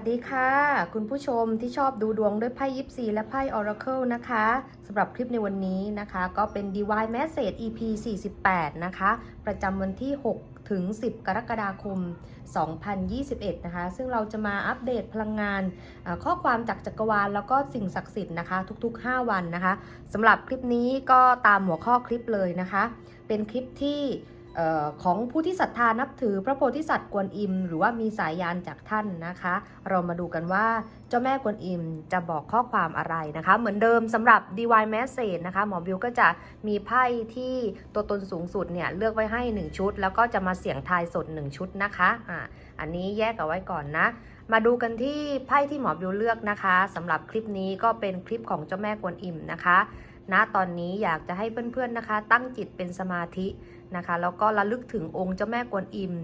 สดีค่ะ คุณผู้ชมที่ชอบดูดวงด้วยไพ่ยิปซีและไพ่ Oracle นะคะสำหรับคลิปในวันนี้นะคะ ก็เป็น Divine Message EP 48 นะคะ ประจำวันที่ 6 ถึง 10 กรกฎาคม 2021 นะคะ ซึ่งเราจะมาอัปเดตพลังงาน ข้อความจากจักรวาล แล้วก็สิ่งศักดิ์สิทธิ์นะคะ ทุก ๆ 5 วันนะคะสำหรับคลิปนี้ก็ตามหัวข้อคลิปเลยนะคะ เป็นคลิปที่ ของผู้ที่ศรัทธานับถือพระโพธิสัตว์กวนอิม หรือว่ามีสายยานจากท่านนะคะ เรามาดูกันว่าเจ้าแม่กวนอิมจะบอกข้อความอะไรนะคะ เหมือนเดิมสำหรับ Divine Message นะคะ หมอบิวก็จะมีไพ่ที่ตัวตนสูงสุดเนี่ยเลือกไว้ให้ 1 ชุด แล้วก็จะมาเสี่ยงทายสด 1 ชุดนะคะอ่าอันนี้แยกเอาไว้ก่อนนะ มาดูกันที่ไพ่ที่หมอบิวเลือกนะคะสำหรับคลิปนี้ก็เป็นคลิปของเจ้าแม่กวนอิมนะคะณตอนนี้อยากจะให้เพื่อนๆนะคะ ตั้งจิตเป็นสมาธิ นะคะ แล้วก็ระลึกถึงองค์เจ้าแม่กวนอิม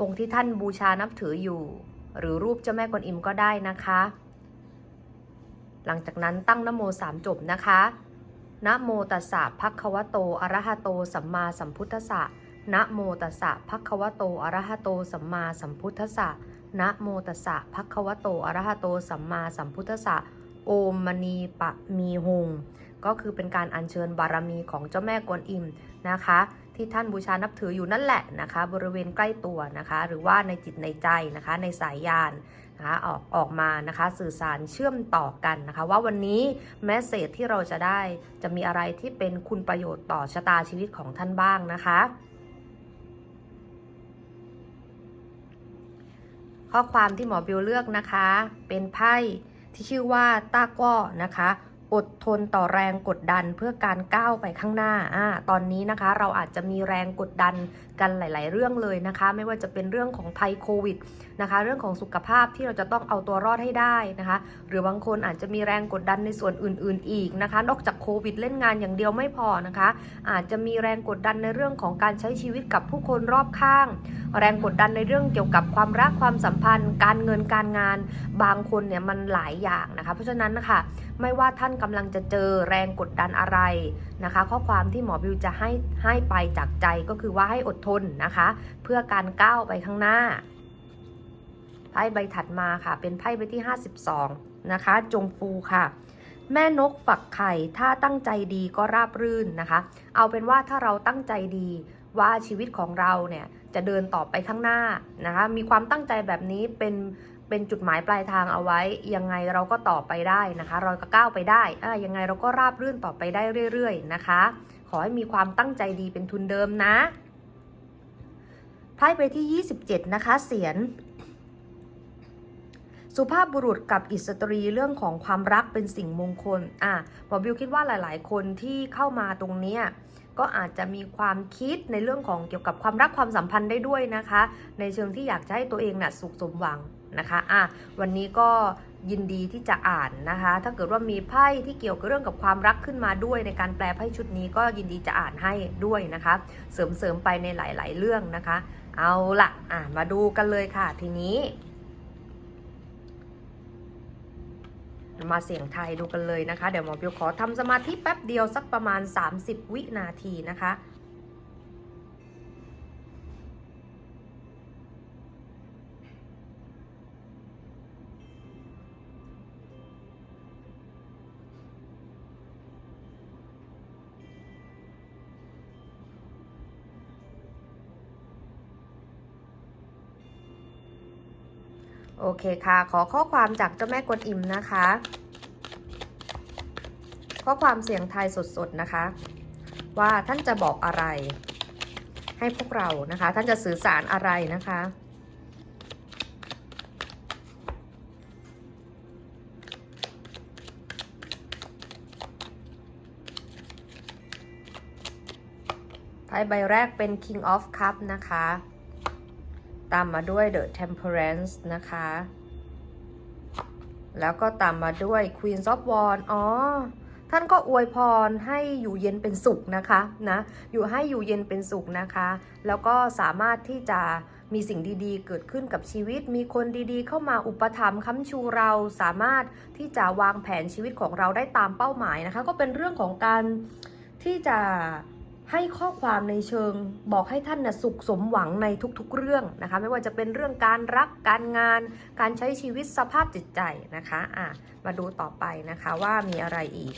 องค์ที่ท่านบูชานับถืออยู่ หรือรูปเจ้าแม่กวนอิมก็ได้นะคะ หลังจากนั้นตั้งนโมสามจบนะคะนะโมตัสสะภะคะวะโตอะระหะโตสัมมาสัมพุทธัสสะนะโมตัสสะภะคะวะโตอะระหะโตสัมมาสัมพุทธัสสะนะโมตัสสะภะคะวะโตอะระหะโตสัมมาสัมพุทธัสสะโอมมณีปะมีหง ก็คือเป็นการอัญเชิญบารมีของเจ้าแม่กวนอิม นะคะ ที่ท่านบูชานับถืออยู่นั่นแหละนะคะ บริเวณใกล้ตัวนะคะ หรือว่าในจิตในใจนะคะ ในสายยานนะคะออกออกมานะคะสื่อสารเชื่อมต่อกันนะคะ ว่าวันนี้แมสเซจที่เราจะได้จะมีอะไรที่เป็นคุณประโยชน์ต่อชะตาชีวิตของท่านบ้างนะคะข้อความที่หมอบิวเลือกนะคะ เป็นไพ่ที่ชื่อว่าต้าก้อนะคะ อดทนต่อแรงกดดันเพื่อการก้าวไปข้างหน้าอ่าตอนนี้นะคะเราอาจจะมีแรงกดดันกันหลาย ๆ เรื่องเลยนะคะ ไม่ว่าจะเป็นเรื่องของภัยโควิดนะคะ เรื่องของสุขภาพที่เราจะต้องเอาตัวรอดให้ได้นะคะ หรือบางคนอาจจะมีแรงกดดันในส่วนอื่น ๆ อีกนะคะ นอกจากโควิดเล่นงานอย่างเดียวไม่พอนะคะ อาจจะมีแรงกดดันในเรื่องของการใช้ชีวิตกับผู้คนรอบข้าง แรงกดดันในเรื่องเกี่ยวกับความรักความสัมพันธ์ การเงินการงาน บางคนเนี่ยมันหลายอย่างนะคะ เพราะฉะนั้นนะคะไม่ว่าท่านกำลังจะเจอแรงกดดันอะไรนะคะ ข้อความที่หมอบิวจะให้ให้ไปจากใจก็คือว่าให้อดทนนะคะ เพื่อการก้าวไปข้างหน้าไพ่ใบถัดมาค่ะ เป็นไพ่ใบที่ 52 นะคะ จงฟูค่ะแม่นกฝักไข่ ถ้าตั้งใจดีก็ราบรื่นนะคะ เอาเป็นว่าถ้าเราตั้งใจดีว่าชีวิตของเราเนี่ยจะเดินต่อไปข้างหน้านะคะ มีความตั้งใจแบบนี้เป็น เป็นจุดหมายปลายทางเอาไว้ ยังไงเราก็ต่อไปได้นะคะเราก็ก้าวไปได้อ่ายังไงเราก็ราบรื่นต่อไปได้เรื่อย ๆ นะคะ ขอให้มีความตั้งใจดีเป็นทุนเดิมนะไพ่ไปที่ 27 นะคะ เสียน สุภาพบุรุษกับอิสตรีเรื่องของความรักเป็นสิ่งมงคล อะหมอบิวคิดว่าหลาย ๆ คนที่เข้ามาตรงเนี้ยก็อาจจะมีความคิดในเรื่องของเกี่ยวกับความรักความสัมพันธ์ได้ด้วยนะคะ ในเชิงที่อยากจะให้ตัวเองน่ะสุขสมหวัง นะคะอะวันนี้ก็ยินดีที่จะอ่านนะคะ ถ้าเกิดว่ามีไพ่ที่เกี่ยวกับเรื่องกับความรักขึ้นมาด้วย ในการแปลไพ่ชุดนี้ก็ยินดีจะอ่านให้ด้วยนะคะ เสริมๆไปในหลาย ๆ เรื่องนะคะ เอาละอะมาดูกันเลยค่ะทีนี้มาเสียงไทยดูกันเลยนะคะ เดี๋ยวหมอบิวขอทำสมาธิแป๊บเดียวสักประมาณ 30 วินาทีนะคะ โอเคค่ะ ขอข้อความจากเจ้าแม่กวนอิมนะคะ ข้อความเสียงไทยสดๆนะคะ ว่าท่านจะบอกอะไร ให้พวกเรานะคะ ท่านจะสื่อสารอะไรนะคะไพ่ใบแรกเป็น King of Cup นะคะ ตามมาด้วย The Temperance นะคะ แล้วก็ตามมาด้วย Queen of Wands อ๋อ ท่านก็อวยพรให้อยู่เย็นเป็นสุขนะคะนะอยู่ให้อยู่เย็นเป็นสุขนะคะ แล้วก็สามารถที่จะมีสิ่งดีๆ เกิดขึ้นกับชีวิต มีคนดีๆ เข้ามาอุปถัมภ์ค้ำชูเรา สามารถที่จะวางแผนชีวิตของเราได้ตามเป้าหมายนะคะ ก็เป็นเรื่องของการที่จะ ให้ข้อความในเชิงบอกให้ท่านนะสุขสมหวังในทุกๆเรื่องนะคะ ไม่ว่าจะเป็นเรื่องการรักการงาน การใช้ชีวิตสภาพจิตใจนะคะอะมาดูต่อไปนะคะว่ามีอะไรอีก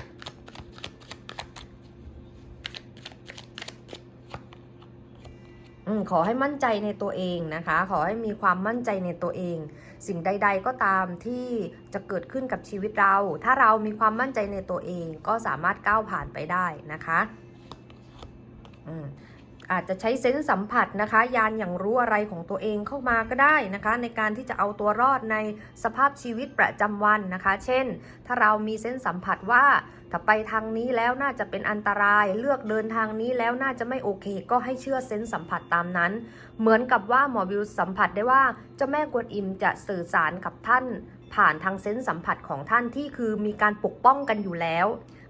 ขอให้มั่นใจในตัวเองนะคะ ขอให้มีความมั่นใจในตัวเอง สิ่งใด ๆ ก็ตามที่จะเกิดขึ้นกับชีวิตเรา ถ้าเรามีความมั่นใจในตัวเองก็สามารถก้าวผ่านไปได้นะคะ อาจจะใช้เซนส์สัมผัสนะคะ ยานอย่างรู้อะไรของตัวเองเข้ามาก็ได้นะคะ ในการที่จะเอาตัวรอดในสภาพชีวิตประจำวันนะคะ เช่น ถ้าเรามีเซนส์สัมผัสว่าถ้าไปทางนี้แล้วน่าจะเป็นอันตราย เลือกเดินทางนี้แล้วน่าจะไม่โอเค ก็ให้เชื่อเซนส์สัมผัสตามนั้น เหมือนกับว่าหมอวิวสัมผัสได้ว่าเจ้าแม่กวนอิมจะสื่อสารกับท่าน ผ่านทางเซนส์สัมผัสของท่านที่คือมีการปกป้องกันอยู่แล้ว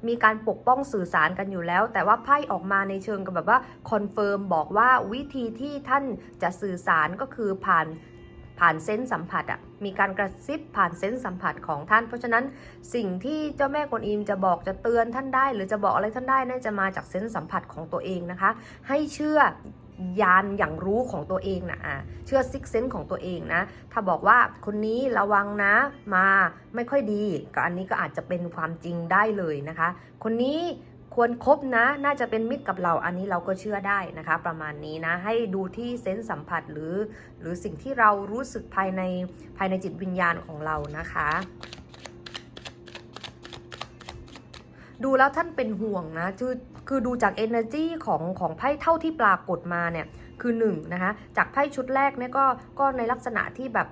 มีการปกป้องสื่อสารกันอยู่แล้ว แต่ว่าไพ่ออกมาในเชิงกับแบบว่าคอนเฟิร์มบอกว่าวิธีที่ท่านจะสื่อสารก็คือผ่านผ่านเซนส์สัมผัสอะมีการกระซิบผ่านเซนส์สัมผัสของท่าน เพราะฉะนั้นสิ่งที่เจ้าแม่กวนอิมจะบอกจะเตือนท่านได้ หรือจะบอกอะไรท่านได้น่าจะมาจากเซนส์สัมผัสของตัวเองนะคะ ให้เชื่อ ยานอย่างรู้ของตัวเองนะอะเชื่อซิกเซนของตัวเองนะ ถ้าบอกว่าคนนี้ระวังนะมาไม่ค่อยดี ก็อันนี้ก็อาจจะเป็นความจริงได้เลยนะคะ คนนี้ควรครบนะ น่าจะเป็นมิตรกับเรา อันนี้เราก็เชื่อได้นะคะ ประมาณนี้นะ ให้ดูที่เซนส์สัมผัสหรือ หรือสิ่งที่เรารู้สึกภายในภายในจิตวิญญาณของเรานะคะ ดูแล้วท่านเป็นห่วงนะคือคือดูจาก energy ของของไพ่เท่าที่ปรากฏมาเนี่ยคือ1นงนะคะจากไพ่ชุดแรกเนี่ยก็ก็ในลักษณะที่แบบ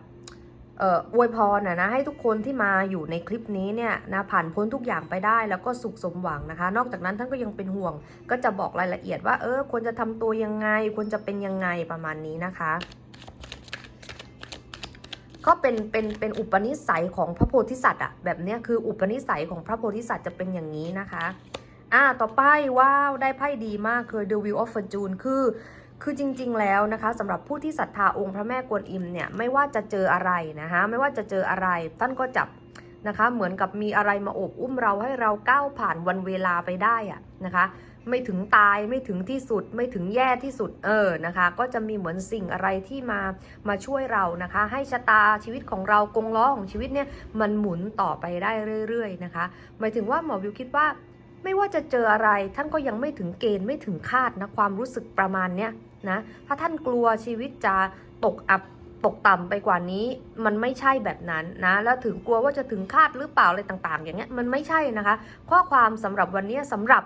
เอ่ออวยพรนะนะให้ทุกคนที่มาอยู่ในคลิปนี้เนี่ยนะผ่านพ้นทุกอย่างไปได้แล้วก็สุขสมหวังนะคะ นอกจากนั้นท่านก็ยังเป็นห่วง ก็จะบอกรายละเอียดว่าเออควรจะทำตัวยังไง ควรจะเป็นยังไงประมาณนี้นะคะ ก็เป็นเป็นเป็นอุปนิสัยของพระโพธิสัตว์อะแบบเนี้ยคืออุปนิสัยของพระโพธิสัตว์จะเป็นอย่างนี้นะคะอ่าต่อไปว้าวได้ไพ่ดีมากคือ The Wheel of Fortune คือคือจริงๆแล้วนะคะสำหรับผู้ที่ศรัทธาองค์พระแม่กวนอิมเนี่ยไม่ว่าจะเจออะไรนะคะไม่ว่าจะเจออะไร ท่านก็จับนะคะ เหมือนกับมีอะไรมาอบอุ้มเราให้เราก้าวผ่านวันเวลาไปได้อะนะคะ ไม่ถึงตายไม่ถึงที่สุดไม่ถึงแย่ที่สุดเออนะคะ ก็จะมีเหมือนสิ่งอะไรที่มามาช่วยเรานะคะ ให้ชะตาชีวิตของเรากงล้อของชีวิตเนี่ยมันหมุนต่อไปได้เรื่อย ๆ นะคะ หมายถึงว่าหมอวิวคิดว่า ไม่ว่าจะเจออะไรท่านก็ยังไม่ถึงเกณฑ์ไม่ถึงคาดนะความรู้สึกประมาณเนี้ยนะถ้าท่านกลัวชีวิตจะตกอับตกต่ำไปกว่านี้มันไม่ใช่แบบนั้นนะแล้วถึงกลัวว่าจะถึงคาดหรือเปล่าอะไรต่างๆ อย่างเงี้ยมันไม่ใช่นะคะ ข้อความสำหรับวันนี้สำหรับ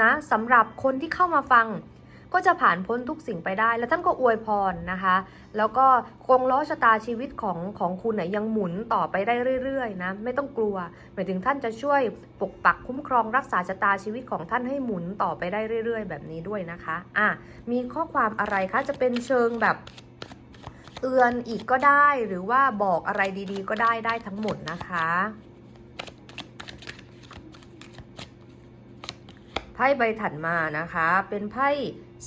นะสำหรับคนที่เข้ามาฟัง ก็จะผ่านพ้นทุกสิ่งไปได้ แล้วท่านก็อวยพรนะคะ แล้วก็คงล้อชะตาชีวิตของของคุณเนี่ยยังหมุนต่อไปได้เรื่อยๆนะไม่ต้องกลัวหมายถึงท่านจะช่วยปกปักคุ้มครองรักษาชะตาชีวิตของท่านให้หมุนต่อไปได้เรื่อย ๆ แบบนี้ด้วยนะคะอะมีข้อความอะไรคะจะเป็นเชิงแบบเตือนอีกก็ได้หรือว่าบอกอะไรดีๆ ก็ได้ได้ทั้งหมดนะคะ พ่ใบถัดมานะคะ เป็นไพ่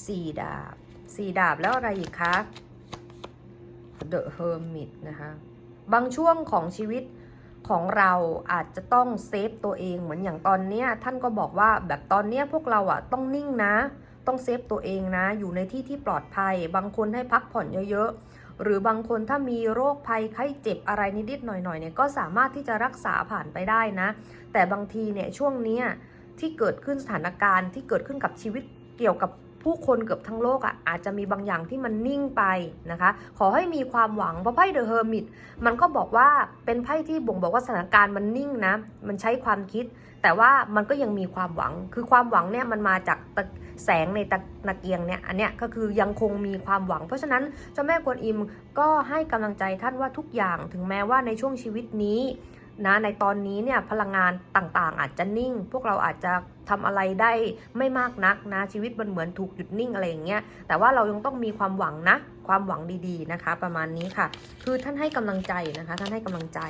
สี่ดาบสี่ดาบแล้วอะไรอีกคะ The Hermit นะคะ บางช่วงของชีวิตของเราอาจจะต้องเซฟตัวเองเหมือนอย่างตอนเนี้ยท่านก็บอกว่าแบบตอนเนี้ยพวกเราอะต้องนิ่งนะ ต้องเซฟตัวเองนะ อยู่ในที่ที่ปลอดภัย บางคนให้พักผ่อนเยอะๆ หรือบางคนถ้ามีโรคภัยไข้เจ็บอะไรนิดๆหน่อยๆเนี่ยก็สามารถที่จะรักษาผ่านไปได้นะ แต่บางทีเนี่ยช่วงเนี้ย ที่เกิดขึ้นสถานการณ์ที่เกิดขึ้นกับชีวิตเกี่ยวกับผู้คนเกือบทั้งโลกอะ่ะอาจจะมีบางอย่างที่มันนิ่งไปนะคะ ขอให้มีความหวังเพราะไพ่เดอะเฮอร์มิตมันก็บอกว่าเป็นไพ่ที่บ่งบอกว่าสถานการณ์มันนิ่งนะ มันใช้ความคิด แต่ว่ามันก็ยังมีความหวัง คือความหวังเนี่ยมันมาจากแสงในตะตะเกียงเนี่ยอันเนี้ยก็คือยังคงมีความหวัง เพราะฉะนั้นเจ้าแม่กวนอิมก็ให้กำลังใจท่านว่าทุกอย่างถึงแม้ว่าในช่วงชีวิตนี้ นะในตอนนี้เนี่ยพลังงานต่างๆ อาจจะนิ่ง พวกเราอาจจะทำอะไรได้ไม่มากนักนะ ชีวิตมันเหมือนถูกหยุดนิ่งอะไรอย่างเงี้ยแต่ว่าเรายังต้องมีความหวังนะ ความหวังดีๆนะคะ ประมาณนี้ค่ะ คือท่านให้กำลังใจนะคะ ท่านให้กำลังใจ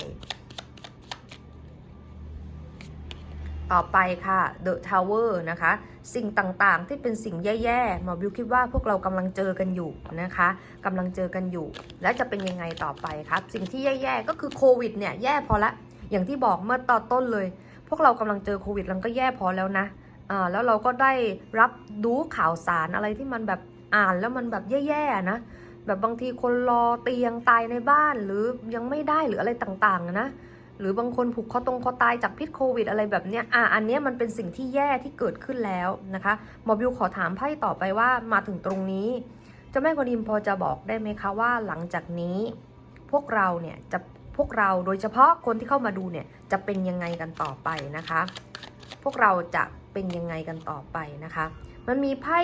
ต่อไปค่ะ The Tower นะคะ สิ่งต่างๆ ที่เป็นสิ่งแย่ๆหมอบิวคิดว่าพวกเรากำลังเจอกันอยู่นะคะกำลังเจอกันอยู่ และจะเป็นยังไงต่อไปครับ สิ่งที่แย่ๆก็คือโควิดเนี่ยแย่พอละ อย่างที่บอกเมื่อตอนต้นเลย พวกเรากำลังเจอโควิดแล้วก็แย่พอแล้วนะอ่าแล้วเราก็ได้รับรู้ข่าวสารอะไรที่มันแบบอ่านแล้วมันแบบแย่ๆนะแบบบางทีคนรอเตียงตายในบ้านหรือยังไม่ได้หรืออะไรต่างๆนะหรือบางคนผูกคอตรงคอตายจากพิษโควิดอะไรแบบเนี้ยอะอันเนี้ยมันเป็นสิ่งที่แย่ที่เกิดขึ้นแล้วนะคะหมอบิวขอถามไพ่ต่อไปว่ามาถึงตรงนี้เจ้าแม่กวนอิมพอจะบอกได้ไหมคะว่าหลังจากนี้ พวกเราเนี่ยจะ พวกเราโดยเฉพาะคนที่เข้ามาดูเนี่ยจะเป็นยังไงกันต่อไปนะคะ พวกเราจะเป็นยังไงกันต่อไปนะคะ มันมีไพ่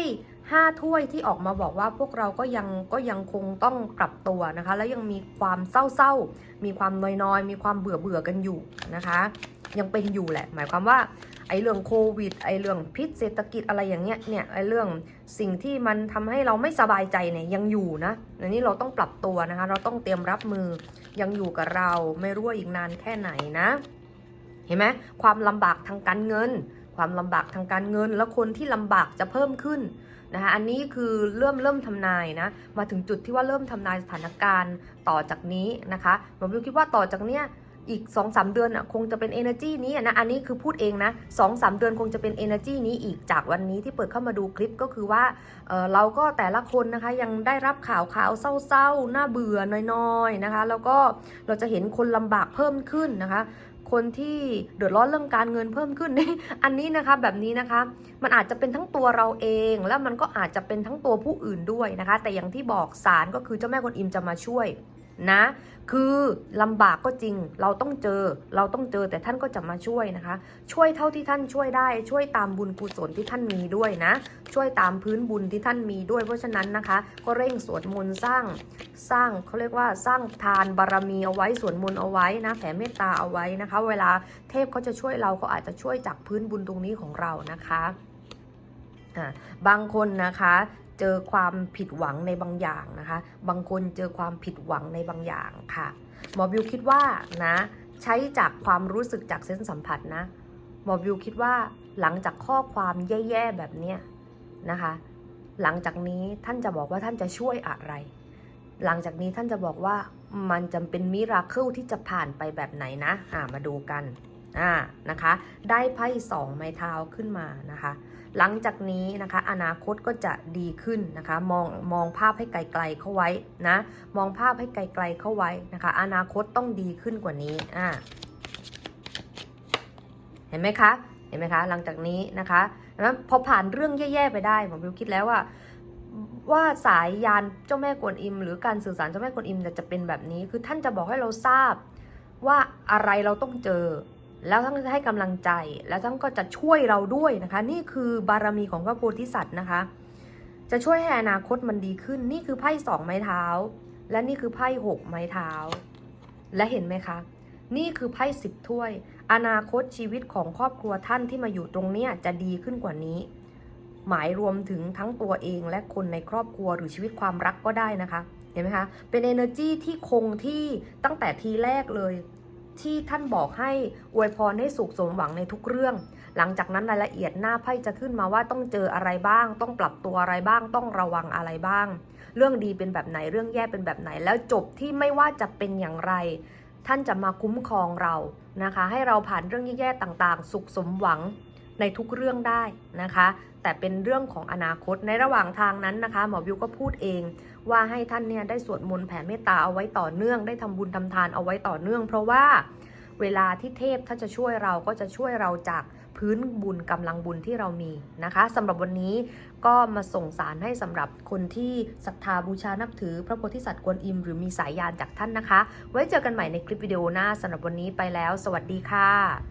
ห้าถ้วยที่ออกมาบอกว่าพวกเราก็ยังก็ยังคงต้องปรับตัวนะคะ แล้วยังมีความเศร้าๆ มีความน้อยๆ มีความเบื่อเบื่อกันอยู่นะคะ ยังเป็นอยู่แหละ หมายความว่า ไอเรื่องโควิด ไอเรื่องพิษเศรษฐกิจอะไรอย่างเงี้ยเนี่ยไอเรื่องสิ่งที่มันทำให้เราไม่สบายใจเนี่ยยังอยู่นะอันนี้เราต้องปรับตัวนะคะ เราต้องเตรียมรับมือยังอยู่กับเราไม่รู้ว่าอีกนานแค่ไหนนะ เห็นไหมความลำบากทางการเงิน ความลำบากทางการเงิน แล้วคนที่ลำบากจะเพิ่มขึ้นนะคะอันนี้คือเริ่มเริ่มทำนายนะมาถึงจุดที่ว่าเริ่มทำนายสถานการณ์ต่อจากนี้นะคะหมอบิวคิดว่าต่อจากเนี้ย อีก 2-3สเดือนอะคงจะเป็น energy นี้อะนะอันนี้คือพูดเองนะ2-3สเดือนคงจะเป็น energy นี้อีกจากวันนี้ที่เปิดเข้ามาดูคลิปก็คือว่าเเราก็แต่ละคนนะคะยังได้รับข่าวข่าวเศร้าๆน่าเบื่อน้อยๆนะคะ แล้วก็เราจะเห็นคนลำบากเพิ่มขึ้นนะคะคนที่เดือดร้อนเรื่องการเงินเพิ่มขึ้น อันนี้นะคะแบบนี้นะคะ มันอาจจะเป็นทั้งตัวเราเอง แล้วมันก็อาจจะเป็นทั้งตัวผู้อื่นด้วยนะคะ แต่อย่างที่บอกสารก็คือเจ้าแม่กวนอิมจะมาช่วยนะ คือลำบากก็จริง เราต้องเจอ เราต้องเจอแต่ท่านก็จะมาช่วยนะคะ ช่วยเท่าที่ท่านช่วยได้ ช่วยตามบุญกุศลที่ท่านมีด้วยนะ ช่วยตามพื้นบุญที่ท่านมีด้วย เพราะฉะนั้นนะคะ ก็เร่งสวดมนต์สร้าง สร้างเขาเรียกว่าสร้างทานบารมีเอาไว้สวดมนต์เอาไว้นะ แผ่เมตตาเอาไว้นะคะ เวลาเทพเขาจะช่วยเราเขาอาจจะช่วยจากพื้นบุญตรงนี้ของเรานะคะอ่าบางคนนะคะ เจอความผิดหวังในบางอย่างนะคะ บางคนเจอความผิดหวังในบางอย่างค่ะ หมอบิวคิดว่านะใช้จากความรู้สึกจากเส้นสัมผัสนะ หมอบิวคิดว่าหลังจากข้อความแย่ๆแบบเนี้ยนะคะ หลังจากนี้ท่านจะบอกว่าท่านจะช่วยอะไร หลังจากนี้ท่านจะบอกว่ามันจำเป็นมิราเคิลที่จะผ่านไปแบบไหนนะ อ่ามาดูกัน อ่านะคะ ได้ไพ่สองไม้เท้าขึ้นมานะคะ หลังจากนี้นะคะ อนาคตก็จะดีขึ้นนะคะ มองมองภาพให้ไกลๆเข้าไว้นะ มองภาพให้ไกลๆเข้าไว้นะคะ อนาคตต้องดีขึ้นกว่านี้อ่าเห็นไหมคะเห็นไหมคะหลังจากนี้นะคะแล้วพอผ่านเรื่องแย่ๆไปได้ผมบิวคิดแล้วว่าว่าสายยานเจ้าแม่กวนอิม หรือการสื่อสารเจ้าแม่กวนอิมจะเป็นแบบนี้ คือท่านจะบอกให้เราทราบว่าอะไรเราต้องเจอ แล้วท่านจะให้กำลังใจ แล้วท่านก็จะช่วยเราด้วยนะคะ นี่คือบารมีของพระโพธิสัตว์นะคะ จะช่วยให้อนาคตมันดีขึ้น นี่คือไพ่สองไม้เท้า และนี่คือไพ่หกไม้เท้า และเห็นไหมคะ นี่คือไพ่สิบถ้วย อนาคตชีวิตของครอบครัวท่านที่มาอยู่ตรงเนี้ยจะดีขึ้นกว่านี้ หมายรวมถึงทั้งตัวเองและคนในครอบครัวหรือชีวิตความรักก็ได้นะคะ เห็นไหมคะ เป็น energy ที่คงที่ตั้งแต่ทีแรกเลย ที่ท่านบอกให้อวยพรให้สุขสมหวังในทุกเรื่อง หลังจากนั้นรายละเอียดหน้าไพ่จะขึ้นมาว่าต้องเจออะไรบ้าง ต้องปรับตัวอะไรบ้าง ต้องระวังอะไรบ้าง เรื่องดีเป็นแบบไหนเรื่องแย่เป็นแบบไหน แล้วจบที่ไม่ว่าจะเป็นอย่างไร ท่านจะมาคุ้มครองเรานะคะ ให้เราผ่านเรื่องแย่ๆต่างๆ สุขสมหวังในทุกเรื่องได้นะคะ แต่เป็นเรื่องของอนาคตในระหว่างทางนั้นนะคะ หมอวิวก็พูดเอง ว่าให้ท่านเนี่ยได้สวดมนต์แผ่เมตตาเอาไว้ต่อเนื่อง ได้ทำบุญทำทานเอาไว้ต่อเนื่อง เพราะว่าเวลาที่เทพถ้าจะช่วยเราก็จะช่วยเราจากพื้นบุญกำลังบุญที่เรามีนะคะสำหรับวันนี้ก็มาส่งสารให้สำหรับคนที่ศรัทธาบูชานับถือ พระโพธิสัตว์กวนอิมหรือมีสายยานจากท่านนะคะ ไว้เจอกันใหม่ในคลิปวิดีโอหน้าสำหรับวันนี้ไปแล้ว สวัสดีค่ะ